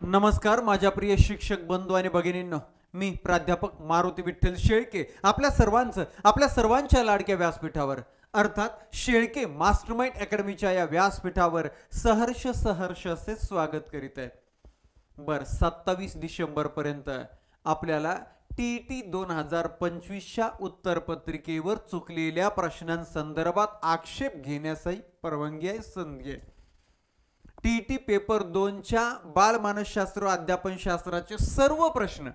नमस्कार माझ्या प्रिय शिक्षक बंधू आणि भगिनींनो. मी प्राध्यापक मारुती विठ्ठल शेळके आपल्या सर्वांचं आपल्या सर्वांच्या लाडक्या व्यासपीठावर. अर्थात शेळके मास्टरमाइंड अकॅडमीच्या या व्यासपीठावर सहर्ष सहर्ष असे स्वागत करीत आहे बर सत्तावीस डिसेंबरपर्यंत आपल्याला टी टी दोन हजार पंचवीसच्या उत्तरपत्रिकेवर चुकलेल्या प्रश्नांसंदर्भात आक्षेप घेण्यासही परवानगी आहे संधी आहे. टी टी पेपर दोनच्या बालमानसशास्त्र अध्यापन शास्त्राचे सर्व प्रश्न.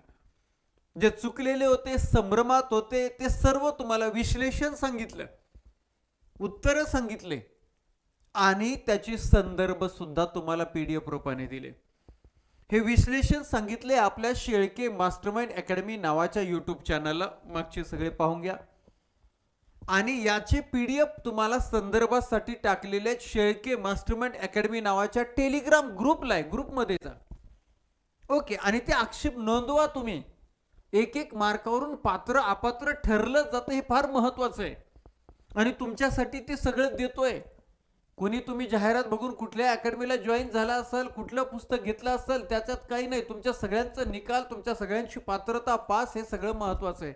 जे चुकलेले होते संभ्रमात होते ते सर्व तुम्हाला विश्लेषण सांगितलं. उत्तरं सांगितले. आणि त्याची संदर्भ सुद्धा तुम्हाला पीडीएफ रूपाने दिले. हे विश्लेषण सांगितले आपल्या शेळके मास्टरमाइंड अकॅडमी नावाच्या यूट्यूब चॅनलला मागचे सगळे पाहून घ्या. आणि याचे पी डी एफ तुम्हाला संदर्भासाठी टाकलेले आहेत शेळके मास्टरमाइंड अकॅडमी नावाच्या टेलिग्राम ग्रुपला आहे ग्रुपमध्ये जा. ओके आणि ते आक्षेप नोंदवा तुम्ही. एक एक मार्कावरून पात्र अपात्र ठरलं जातं हे फार महत्वाचं आहे. आणि तुमच्यासाठी ते सगळं देतोय. कोणी तुम्ही जाहिरात बघून कुठल्या अकॅडमीला जॉईन झाला असाल कुठलं पुस्तक घेतलं असेल त्याच्यात काही नाही. तुमच्या सगळ्यांचं निकाल तुमच्या सगळ्यांची पात्रता पास हे सगळं महत्वाचं आहे.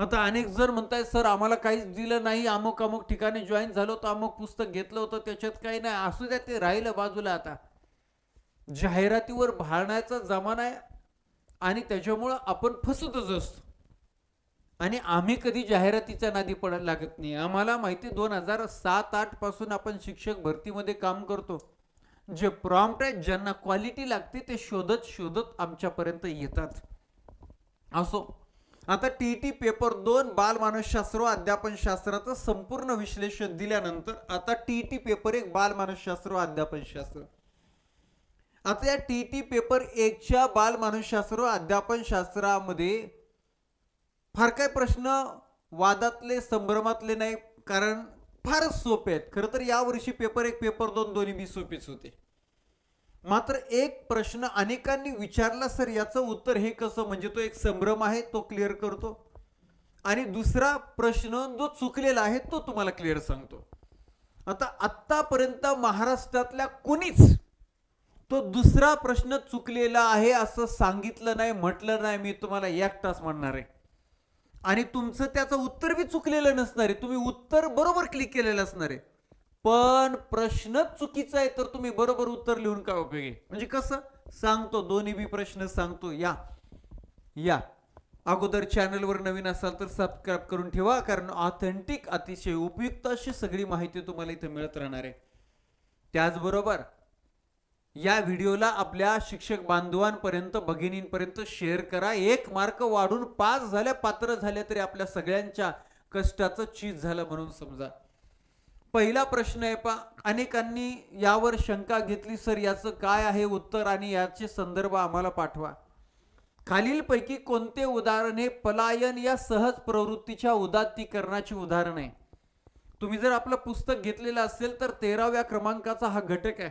आता अनेक जर म्हणताय सर आम्हाला काहीच दिलं नाही अमुक अमुक ठिकाणी जॉईन झालो तर अमुक पुस्तक घेतलं होतं त्याच्यात काही नाही. असू द्या ते राहिलं बाजूला आता. जाहिरातीवर भाळण्याचा जमाना आहे आणि त्याच्यामुळं आपण फसतच असतो. आणि आम्ही कधी जाहिरातीच्या नादी पडायला लागत नाही. आम्हाला माहिती दोन हजार सात आठपासून आपण शिक्षक भरतीमध्ये काम करतो. जे प्रॉम्प्ट आहेत ज्यांना क्वालिटी लागते ते शोधत शोधत आमच्यापर्यंत येतात. असो. आता टी टी पेपर दोन बालमानसशास्त्र व अध्यापनशास्त्राचं संपूर्ण विश्लेषण दिल्यानंतर आता टी टी पेपर एक बालमानसशास्त्र व अध्यापनशास्त्र आता या टी टी पेपर एकच्या बालमानसशास्त्र व अध्यापनशास्त्रामध्ये फार काय प्रश्न वादातले संभ्रमातले नाही कारण फारच सोपे आहेत. खरं तर यावर्षी पेपर एक पेपर दोन दोन्ही बी सोपेच होते. मात्र एक प्रश्न अनेकांनी विचारला सर याचं उत्तर हे कसं? म्हणजे तो एक संभ्रम आहे तो क्लिअर करतो. आणि दुसरा प्रश्न जो चुकलेला आहे तो तुम्हाला क्लिअर सांगतो. आता आत्तापर्यंत महाराष्ट्रातल्या कुणीच तो दुसरा प्रश्न चुकलेला आहे असं सांगितलं नाही म्हटलं नाही. मी तुम्हाला एक तास म्हणणार आहे. आणि तुमचं त्याचं उत्तर बी चुकलेलं नसणार आहे. तुम्ही उत्तर बरोबर क्लिक केलेलं असणार आहे. पण प्रश्नच चुकीचा आहे तर तुम्ही बरोबर उत्तर लिहून काय उपयोग? आहे म्हणजे कसं? सांगतो दोन्ही बी प्रश्न सांगतो. या. या. अगोदर चॅनलवर नवीन असाल तर सबस्क्राईब करून ठेवा कारण ऑथेंटिक अतिशय उपयुक्त अशी सगळी माहिती तुम्हाला इथे मिळत राहणार आहे. त्याचबरोबर या व्हिडिओला आपल्या शिक्षक बांधवांपर्यंत भगिनींपर्यंत शेअर करा. एक मार्क वाढून पास झाल्या पात्र झाल्या तरी आपल्या सगळ्यांच्या कष्टाचं चीज झालं म्हणून समजा. पहिला प्रश्न आहे पा अनेकांनी यावर शंका घेतली सर याचं काय आहे उत्तर आणि याचे संदर्भ आम्हाला पाठवा. खालीलपैकी कोणते उदाहरण हे पलायन या सहज प्रवृत्तीच्या उदात्तीकरणाचे उदाहरण आहे. तुम्ही जर आपलं पुस्तक घेतलेलं असेल तर तेराव्या क्रमांकाचा हा घटक आहे.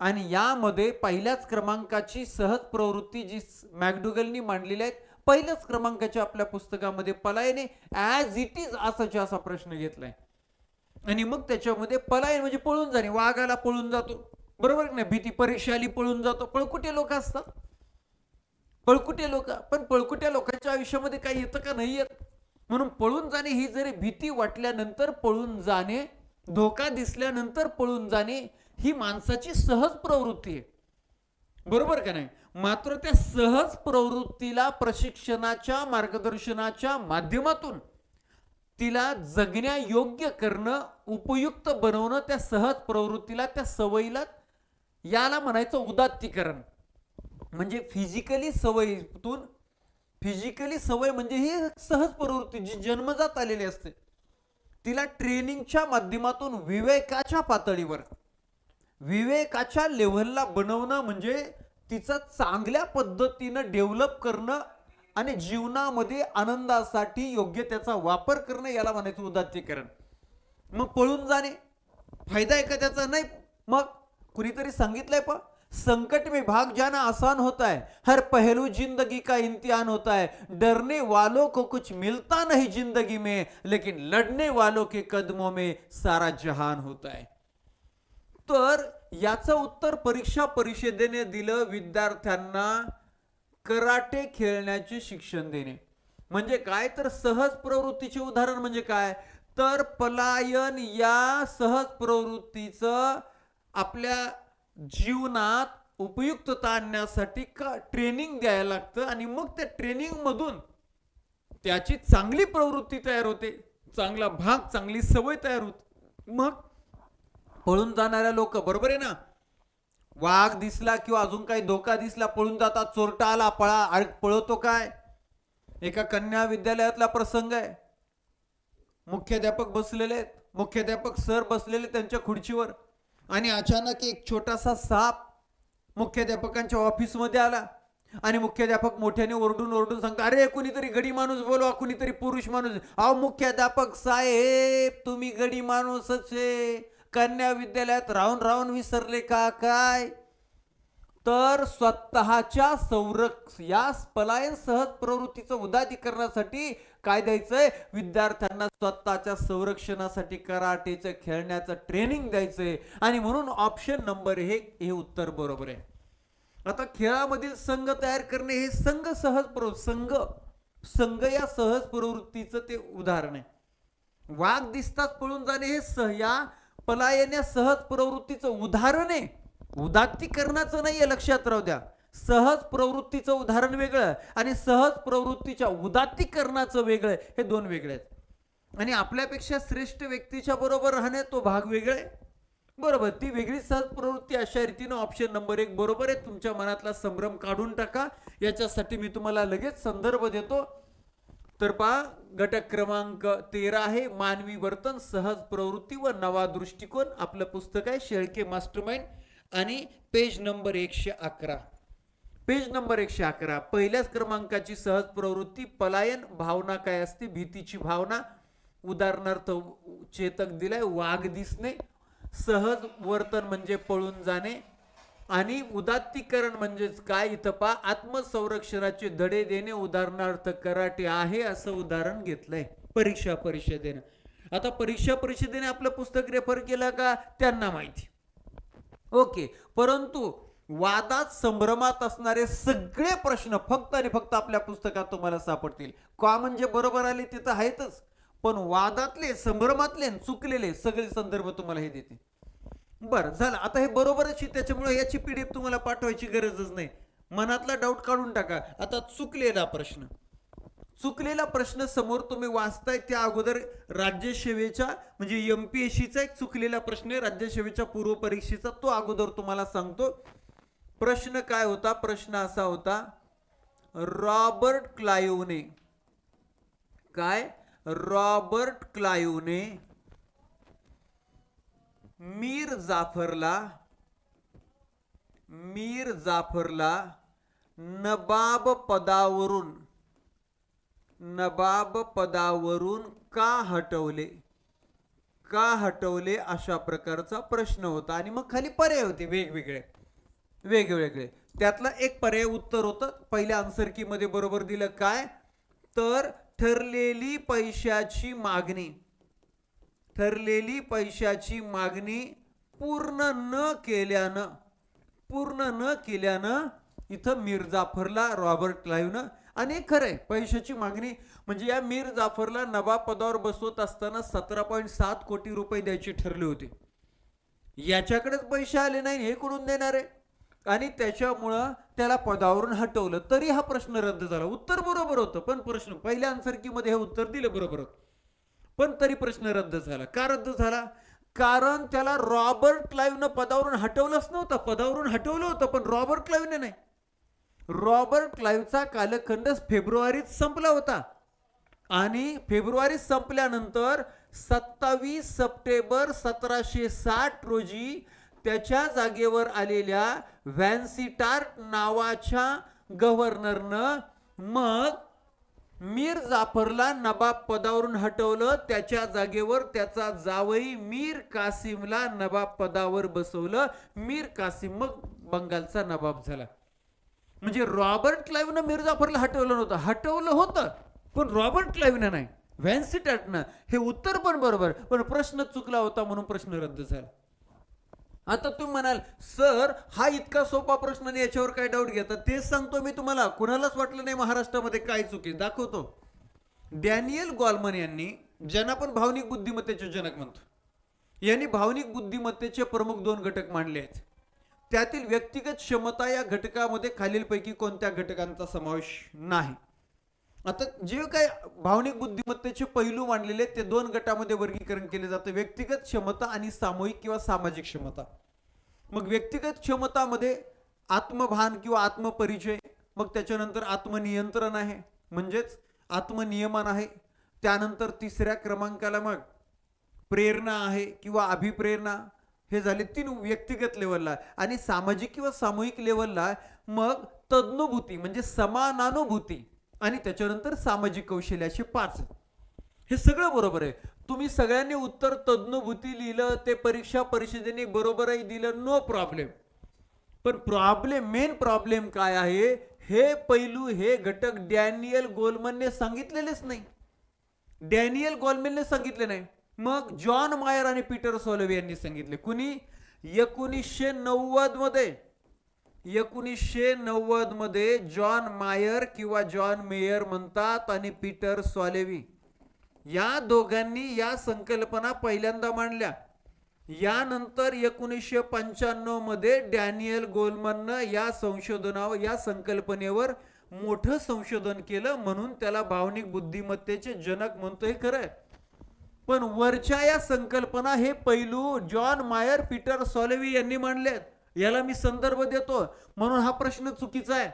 आणि यामध्ये पहिल्याच क्रमांकाची सहज प्रवृत्ती जी मॅकडुगलनी मांडलेली आहे पहिल्याच क्रमांकाच्या आपल्या पुस्तकामध्ये पलायने ॲज इट इज असाच्या असा प्रश्न घेतलाय. आणि मग त्याच्यामध्ये पलायन म्हणजे पळून जाणे वाघाला पळून जातो. बरोबर नाही? भीती परीक्षाली पळून जातो. पळकुटे लोक असतात. पळकुटे लोक पण पळकुट्या लोकांच्या आयुष्यामध्ये काही येतं का? नाही येत. म्हणून पळून जाणे ही जरी भीती वाटल्यानंतर पळून जाणे धोका दिसल्यानंतर पळून जाणे ही माणसाची सहज प्रवृत्ती आहे. बरोबर का नाही? मात्र त्या सहज प्रवृत्तीला प्रशिक्षणाच्या मार्गदर्शनाच्या माध्यमातून तिला जगण्यायोग्य करणं उपयुक्त बनवणं त्या सहज प्रवृत्तीला त्या सवयीला याला म्हणायचं उदात्तीकरण. म्हणजे फिजिकली सवयीतून फिजिकली सवय म्हणजे ही सहज प्रवृत्ती जी जन्मजात आलेली असते. तिला ट्रेनिंगच्या माध्यमातून विवेकाच्या पातळीवर विवेकाच्या लेव्हलला बनवणं म्हणजे तिचं चांगल्या पद्धतीनं डेव्हलप करणं आणि जीवनामध्ये आनंदासाठी योग्य त्याचा वापर करणं याला म्हणायचं उदात्तीकरण. मग पळून जाणे फायदा आहे का त्याचा? नाही. मग कुणीतरी सांगितलंय पण संकट में भाग जाना आसान होता है हर पहलू जिंदगी का इम्तिहान होता है डरने वालों को कुछ मिलता नहीं जिंदगी में लेकिन लढने वालों के कदमों में सारा जहान होता है तर याचं उत्तर परीक्षा परिषदेने दिलं विद्यार्थ्यांना कराटे खेळण्याचे शिक्षण देणे. म्हणजे काय? तर सहज प्रवृत्तीचे उदाहरण म्हणजे काय? तर पलायन या सहज प्रवृत्तीचं आपल्या जीवनात उपयुक्तता आणण्यासाठी का ट्रेनिंग द्यायला लागतं आणि मग त्या ट्रेनिंगमधून त्याची चांगली प्रवृत्ती तयार होते. चांगला भाग चांगली सवय तयार होते. मग पळून जाणाऱ्या लोक बरोबर आहे ना? वाघ दिसला किंवा अजून काही धोका दिसला पळून जातात चोरटा आला पळा अरे पळवतो काय? एका कन्या विद्यालयातला प्रसंग आहे. मुख्याध्यापक बसलेले आहेत. मुख्याध्यापक सर बसलेले त्यांच्या खुर्चीवर. आणि अचानक एक छोटासा साप मुख्याध्यापकांच्या ऑफिसमध्ये आला. आणि मुख्याध्यापक मोठ्याने ओरडून ओरडून सांगतो अरे कुणीतरी गडी माणूस बोलवा कुणीतरी पुरुष माणूस. अहो मुख्याध्यापक साहेब तुम्ही गडी माणूसच आहे. कन्या विद्यालयात राहून राहून विसरले का काय? तर स्वतःच्या संरक्ष या पलायन सहज प्रवृत्तीचं उदादीकरणासाठी काय द्यायचंय? विद्यार्थ्यांना स्वतःच्या संरक्षणासाठी कराटेचं खेळण्याचं ट्रेनिंग द्यायचंय. आणि म्हणून ऑप्शन नंबर हे हे उत्तर बरोबर आहे. आता खेळामधील संघ तयार करणे हे संघ सहज प्रव संघ संघ या सहज प्रवृत्तीचं ते उदाहरण आहे. वाघ दिसताच पळून जाणे हे सह या पलायन या सहज प्रवृत्तीचं उदाहरण आहे. उदात्तीकरणाचं नाहीये लक्षात राहू द्या. सहज प्रवृत्तीचं उदाहरण वेगळं आणि सहज प्रवृत्तीच्या उदात्तीकरणाचं वेगळं हे दोन वेगळे आहेत. आणि आपल्यापेक्षा श्रेष्ठ व्यक्तीच्या बरोबर राहणे तो भाग वेगळे आहे. बरोबर ती वेगळी सहज प्रवृत्ती अशा रीतीनं ऑप्शन नंबर एक बरोबर आहे. तुमच्या मनातला संभ्रम काढून टाका. याच्यासाठी मी तुम्हाला लगेच संदर्भ देतो. तर पहा घटक क्रमांक तेरा आहे मानवी वर्तन सहज प्रवृत्ती व नवा दृष्टिकोन. आपलं पुस्तक आहे शेळके मास्टरमाइंड आणि पेज नंबर एकशे अकरा. पेज नंबर एकशे अकरा. पहिल्याच क्रमांकाची सहज प्रवृत्ती पलायन भावना काय असते? भीतीची भावना. उदाहरणार्थ चेतक दिलाय वाघ दिसणे. सहज वर्तन म्हणजे पळून जाणे. आणि उदात्तीकरण म्हणजेच काय? इथं पा आत्मसंरक्षणाचे धडे देणे उदाहरणार्थ कराटे आहे असं उदाहरण घेतलंय परीक्षा परिषदेनं. आता परीक्षा परिषदेने आपलं पुस्तक रेफर केलं का? त्यांना माहिती. ओके परंतु वादात संभ्रमात असणारे सगळे प्रश्न फक्त आणि फक्त आपल्या पुस्तकात तुम्हाला सापडतील. का म्हणजे बरोबर आले तिथं आहेतच पण वादातले संभ्रमातले चुकलेले सगळे संदर्भ तुम्हाला हे देते बरं झालं. आता हे बरोबरच आहे त्याच्यामुळे याची पीडीएफ तुम्हाला पाठवायची गरजच नाही. मनातला डाऊट काढून टाका. आता चुकलेला प्रश्न. चुकलेला प्रश्न समोर तुम्ही वाचताय त्या अगोदर राज्यसेवेच्या म्हणजे एम पी एस सीचा एक चुकलेला प्रश्न आहे. राज्यसेवेच्या पूर्व परीक्षेचा तो अगोदर तुम्हाला सांगतो. प्रश्न काय होता? प्रश्न असा होता रॉबर्ट क्लायोने. काय? रॉबर्ट क्लायोने मीर जाफरला मीर जाफरला नबाब पदावरून नबाब पदावरून का हटवले? का हटवले अशा प्रकारचा प्रश्न होता. आणि मग खाली पर्याय होते वेगवेगळे. वेगवेगळे. त्यातलं एक पर्याय उत्तर होतं. पहिल्या आन्सर बरोबर दिलं काय? तर ठरलेली पैशाची मागणी. ठरलेली पैशाची मागणी पूर्ण न केल्यानं पूर्ण न केल्यानं इथं मीर जाफरला रॉबर्ट क्लाईव्हनं आणि खरंय पैशाची मागणी. म्हणजे या मीर जाफरला नवाब पदावर बसवत असताना सतरा पॉईंट सात कोटी रुपये द्यायचे ठरले होते. याच्याकडेच पैसे आले नाही हे कुठून देणार आहे? आणि त्याच्यामुळं त्याला पदावरून हटवलं. तरी हा प्रश्न रद्द झाला. उत्तर बरोबर होतं पण प्रश्न पहिल्या आन्सर की मध्ये हे उत्तर दिलं बरोबर होतं. पण तरी प्रश्न रद्द झाला. का रद्द झाला? कारण त्याला रॉबर्ट क्लाईव्हनं पदावरून हटवलंच नव्हतं. पदावरून हटवलं होतं पण रॉबर्ट क्लाईव्हने नाही. रॉबर्ट क्लाईव्हचा कालखंड फेब्रुवारीत संपला होता. आणि फेब्रुवारी संपल्यानंतर सत्तावीस सप्टेंबर सतराशे साठ रोजी त्याच्या जागेवर आलेल्या व्हॅन्सिटार्ट नावाच्या गव्हर्नरनं मग मीर जाफरला नबाब पदावरून हटवलं त्याच्या जागेवर त्याचा जावई मीर कासिमला नबाब पदावर बसवलं. मीर कासिम मग बंगालचा नबाब झाला. म्हणजे रॉबर्ट क्लाईव्हनं मीर जाफरला हटवलं नव्हतं. हटवलं होतं पण रॉबर्ट क्लाईव्हनं नाही. व्हॅन्सिटॅटनं हे उत्तर पण बरोबर पण प्रश्न चुकला होता म्हणून प्रश्न रद्द झाला. आता तुम्ही म्हणाल सर हा इतका सोपा प्रश्न आणि याच्यावर काय डाऊट घेता तेच सांगतो मी तुम्हाला. कुणालाच वाटलं नाही महाराष्ट्रामध्ये काय चुकी दाखवतो. डॅनियल गॉलमन यांनी ज्यांना आपण भावनिक बुद्धिमत्तेचे जनक म्हणतो यांनी भावनिक बुद्धिमत्तेचे प्रमुख दोन घटक मांडले आहेत. त्यातील व्यक्तिगत क्षमता या घटकामध्ये खालीलपैकी कोणत्या घटकांचा समावेश नाही? आता जे काय भावनिक बुद्धिमत्तेचे पैलू मांडलेले ते दोन गटामध्ये वर्गीकरण केले जातं. व्यक्तिगत क्षमता आणि सामूहिक किंवा सामाजिक क्षमता. मग व्यक्तिगत क्षमतामध्ये आत्मभान किंवा आत्मपरिचय मग त्याच्यानंतर आत्मनियंत्रण आहे म्हणजेच आत्मनियमन आहे. त्यानंतर तिसऱ्या क्रमांकाला मग प्रेरणा आहे किंवा अभिप्रेरणा. हे झाले तीन व्यक्तिगत लेवलला. आणि सामाजिक किंवा सामूहिक लेवलला मग तज्ञभूती म्हणजे समानानुभूती. आणि त्याच्यानंतर सामाजिक कौशल्याचे पाच हे सगळं बरोबर आहे. तुम्ही सगळ्यांनी उत्तर तज्ञभूती लिहिलं ते परीक्षा परिषदेने बरोबरही दिलं नो प्रॉब्लेम पण प्रॉब्लेम मेन प्रॉब्लेम काय आहे? हे पैलू हे घटक डॅनियल गोलमनने सांगितलेलेच नाही. डॅनियल गोलमनने सांगितले नाही. मग जॉन मायर आणि पीटर सोलवे यांनी सांगितले. कुणी? एकोणीसशे नव्वदमध्ये एकोणीसशे नव्वदमध्ये जॉन मायर किंवा जॉन मेयर म्हणतात आणि पीटर सॉलेवी. या दोघांनी या संकल्पना पहिल्यांदा मांडल्या. यानंतर एकोणीसशे पंच्याण्णवमध्ये डॅनियल गोलमननं या संशोधनावर या संकल्पनेवर मोठं संशोधन केलं म्हणून त्याला भावनिक बुद्धिमत्तेचे जनक म्हणतोय खरं. आहे. पण वरच्या या संकल्पना हे पैलू जॉन मायर पीटर सॉलेवी यांनी मांडलेत. याला मी संदर्भ देतो. म्हणून हा प्रश्न चुकीचा आहे.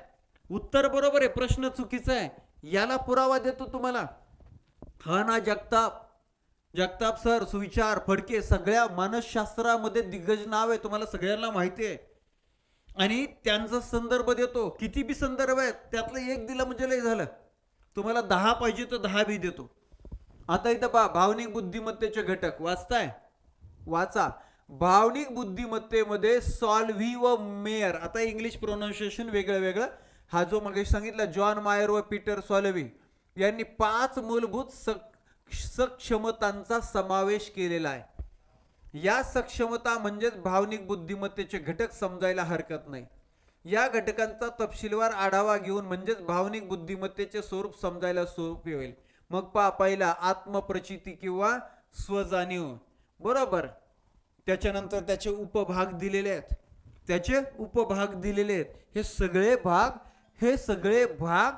उत्तर बरोबर आहे प्रश्न चुकीचा आहे. याला पुरावा देतो तुम्हाला. हा ना जगताप. जगताप सर सुविचार फडके सगळ्या मानसशास्त्रामध्ये दिग्गज नाव आहे तुम्हाला सगळ्यांना माहिती आहे. आणि त्यांचा संदर्भ देतो. किती बी संदर्भ आहेत त्यातलं एक दिलं म्हणजे लय झालं. तुम्हाला दहा पाहिजे तर दहा बी देतो. आता इथं पहा भावनिक बुद्धिमत्तेचे घटक. वाचताय? वाचा. भावनिक बुद्धिमत्तेमध्ये सॉल्व्ही व मेयर. आता इंग्लिश प्रोनाऊन्सिएशन वेगळं वेगळं. हा जो मग सांगितला जॉन मायर व पीटर सॉल्व्ही यांनी पाच मूलभूत सक्षमतांचा समावेश केलेला आहे. या सक्षमता म्हणजेच भावनिक बुद्धिमत्तेचे घटक समजायला हरकत नाही. या घटकांचा तपशीलवार आढावा घेऊन म्हणजेच भावनिक बुद्धिमत्तेचे स्वरूप समजायला सोपे होईल. मग पा पहिला आत्मप्रचिती किंवा स्वजाणीव बरोबर? त्याच्यानंतर त्याचे उपभाग दिलेले आहेत. त्याचे उपभाग दिलेले आहेत. हे सगळे भाग हे सगळे भाग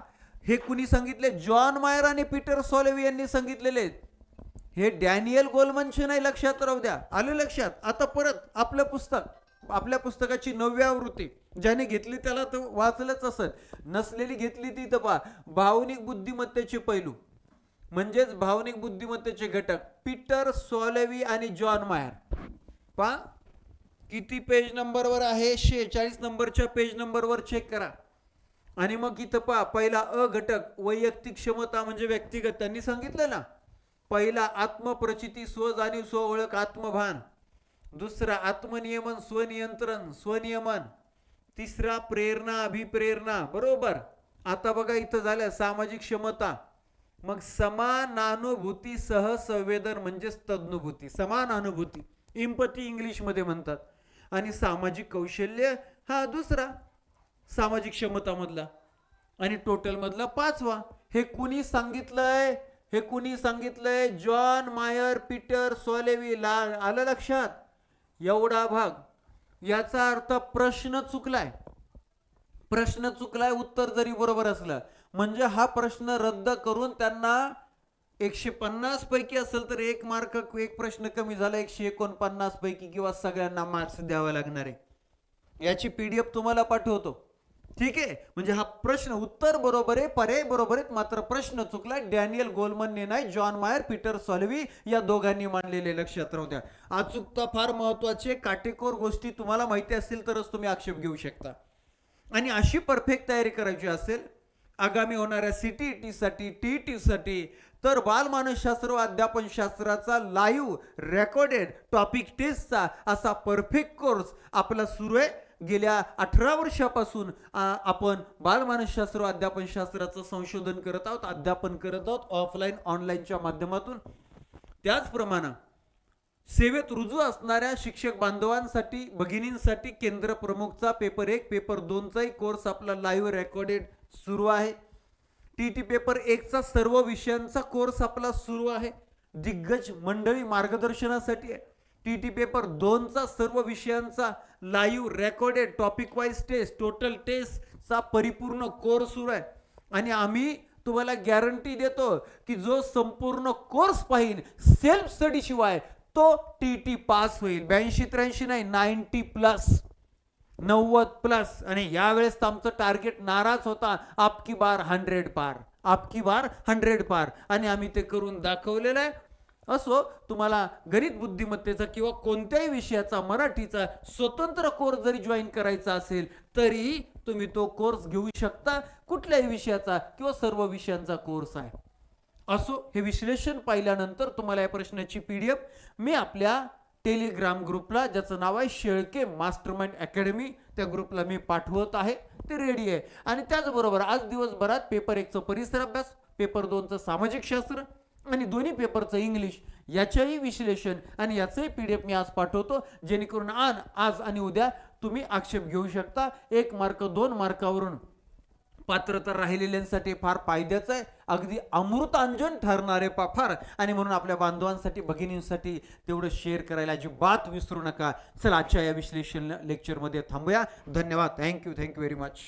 हे कुणी सांगितले? जॉन मायर आणि पीटर सॉलेवी यांनी सांगितलेले आहेत. हे डॅनियल गोलमनचे नाही लक्षात राहू द्या. आलं लक्षात? आता परत आपलं पुस्तक आपल्या पुस्तकाची नववी आवृत्ती. ज्याने घेतली त्याला तर वाचलंच असेल. नसलेली घेतली ती तर पहा भावनिक बुद्धिमत्तेचे पैलू. म्हणजेच भावनिक बुद्धिमत्तेचे घटक. पीटर सॉलेवी आणि जॉन मायर. पहा किती पेज नंबरवर आहे? शेहेचाळीस नंबरच्या पेज नंबरवर चेक करा. आणि मग इथं पहा पहिला अ घटक वैयक्तिक क्षमता म्हणजे व्यक्तिगत. त्यांनी सांगितलं ना पहिला आत्मप्रचिती स्वजाणीव स्व ओळख आत्मभान. दुसरा आत्मनियमन स्वनियंत्रण स्वनियमन. तिसरा प्रेरणा अभिप्रेरणा. बरोबर? आता बघा इथं झालं सामाजिक क्षमता. मग समानानुभूती सह संवेदन म्हणजेच तज्ञभूती समानानुभूती इम्पती इंग्लिशमध्ये म्हणतात. आणि सामाजिक कौशल्य हा दुसरा. सामाजिक क्षमतामधला. आणि टोटलमधला पाचवा. हे कुणी सांगितलंय? हे कुणी सांगितलंय? जॉन मायर पीटर सोलेवी ला आलं लक्षात? एवढा भाग. याचा अर्थ प्रश्न चुकलाय. प्रश्न चुकलाय उत्तर जरी बरोबर असलं. म्हणजे हा प्रश्न रद्द करून त्यांना एकशे पन्नास पैकी असेल तर एक मार्क एक प्रश्न कमी झाला एकशे एकोणपन्नास पैकी किंवा सगळ्यांना मार्क्स द्यावे लागणार. आहे याची पीडीएफ तुम्हाला पाठवतो. ठीक आहे? म्हणजे हा प्रश्न उत्तर बरोबर आहे पर्याय बरोबर आहेत मात्र प्रश्न चुकला. डॅनियल गोलमनने नाही जॉन मायर पीटर सॉल्वी या दोघांनी मांडलेले लक्षात राहू द्या. अचूकता फार महत्त्वाचे काटेकोर गोष्टी तुम्हाला माहिती असतील तरच तुम्ही आक्षेप घेऊ शकता. आणि अशी परफेक्ट तयारी करायची असेल आगामी होणाऱ्या सीटीईटी साठी टी साठी तर बालमानसशास्त्र व अध्यापन शास्त्राचा लाईव्ह रेकॉर्डेड टॉपिक टेस्टचा असा परफेक्ट कोर्स आपला सुरू आहे. गेल्या अठरा वर्षापासून आपण बालमानसशास्त्र अध्यापनशास्त्राचं अध्यापन शास्त्राचं संशोधन करत आहोत अध्यापन करत आहोत ऑफलाईन ऑनलाईनच्या माध्यमातून. त्याचप्रमाणे सेवेत रुजू असणाऱ्या शिक्षक बांधवांसाठी भगिनींसाठी केंद्र प्रमुखचा पेपर एक पेपर दोनचाही कोर्स आपला लाईव्ह रेकॉर्डेड सुरू आहे. टी टी पेपर एकचा सर्व विषयांचा कोर्स आपला सुरू आहे. दिग्गज मंडळी मार्गदर्शनासाठी आहे. टी टी पेपर दोनचा सर्व विषयांचा live recorded topic wise test total टेस्टचा परिपूर्ण कोर्स सुरू आहे. आणि आम्ही तुम्हाला गॅरंटी देतो की जो संपूर्ण कोर्स पाहिजे सेल्फ स्टडीशिवाय तो टी टी पास होईल. ब्याऐंशी त्र्याऐंशी नाही नाईन्टी प्लस नव्वद प्लस. आणि यावेळेस तर आमचं टार्गेट नाराज होता. आपकी बार हंड्रेड पार. आपकी बार हंड्रेड पार. आणि आम्ही ते करून दाखवलेलं आहे. असो तुम्हाला गणित बुद्धिमत्तेचा किंवा कोणत्याही विषयाचा मराठीचा स्वतंत्र कोर्स जरी जॉईन करायचा असेल तरीही तुम्ही तो कोर्स घेऊ शकता. कुठल्याही विषयाचा किंवा सर्व विषयांचा कोर्स आहे. असो हे विश्लेषण पाहिल्यानंतर तुम्हाला या प्रश्नाची पी डी एफ मी आपल्या टेलिग्राम ग्रुपला ज्याचं नाव आहे शेळके मास्टरमाइंड अकॅडमी. त्या ग्रुपला मी पाठवत आहे. ते रेडी आहे. आणि त्याचबरोबर आज दिवसभरात पेपर एकचं परिसर अभ्यास पेपर दोनचं सामाजिक शास्त्र आणि दोन्ही पेपरचं इंग्लिश याचंही विश्लेषण आणि याचंही पी डी एफ मी आज पाठवतो. जेणेकरून आज आज आणि उद्या तुम्ही आक्षेप घेऊ शकता. एक मार्क दोन मार्कावरून. पात्रता राहिलेल्यांसाठी फार फायद्याचं आहे. अगदी अमृतांजन ठरणारे फार. आणि म्हणून आपल्या बांधवांसाठी भगिनींसाठी तेवढं शेअर करायला अजिबात विसरू नका. चला आजच्या या विश्लेषण लेक्चरमध्ये थांबूया. धन्यवाद. Thank you thank you very much